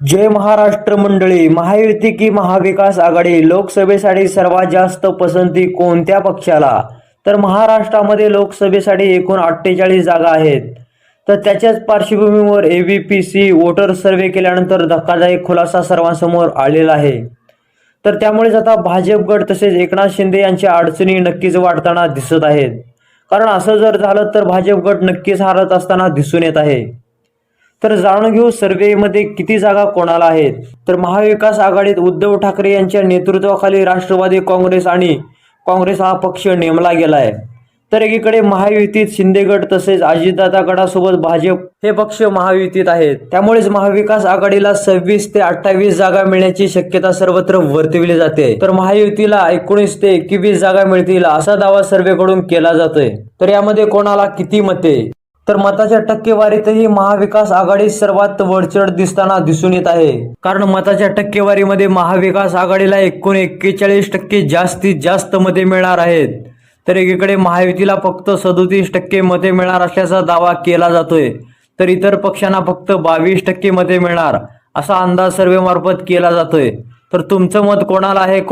जय महाराष्ट्र मंडळी महायुती की महाविकास आघाडी लोकसभेसाठी सर्वात जास्त पसंती कोणत्या पक्षाला? तर महाराष्ट्रामध्ये लोकसभेसाठी एकूण अठ्ठेचाळीस जागा आहेत. तर त्याच्याच पार्श्वभूमीवर A B P C voter survey केल्यानंतर धक्कादायक खुलासा सर्वांसमोर आलेला आहे. तर त्यामुळेच आता भाजप गट तसेच एकनाथ शिंदे यांच्या अडचणी नक्कीच वाढताना दिसत आहेत. कारण असं जर झालं तर भाजप गट नक्कीच हारत असताना दिसून येत आहे. तर जाणून घेऊ सर्वेमध्ये किती जागा कोणाला आहेत. तर महाविकास आघाडीत उद्धव ठाकरे यांच्या नेतृत्वाखाली राष्ट्रवादी काँग्रेस आणि काँग्रेस हा पक्ष नेमला गेला आहे तर एकीकडे महायुतीत शिंदेगड तसेच अजितदादा गटासोबत भाजप हे पक्ष महायुतीत आहेत. त्यामुळेच महाविकास आघाडीला सव्वीस ते अठ्ठावीस जागा मिळण्याची शक्यता सर्वत्र वर्तविली जाते. तर महायुतीला एकोणीस ते एकवीस जागा मिळतील असा दावा सर्वेकडून केला जातोय. तर यामध्ये कोणाला किती मते? तर मताच्या टक्केवारीतही महाविकास आघाडी सर्वात वरचढ दिसताना दिसून येत आहे. कारण मताच्या टक्केवारीमध्ये महाविकास आघाडीला एकूण एक्केचाळीस टक्के जास्तीत जास्त मते मिळणार आहेत. तर एकीकडे महायुतीला फक्त सदोतीस टक्के मते मिळणार असल्याचा दावा केला जातोय. तर इतर पक्षांना फक्त बावीस टक्के मते मिळणार असा अंदाज सर्वेमार्फत केला जातोय. तर तुमचं मत कोणाला आहे?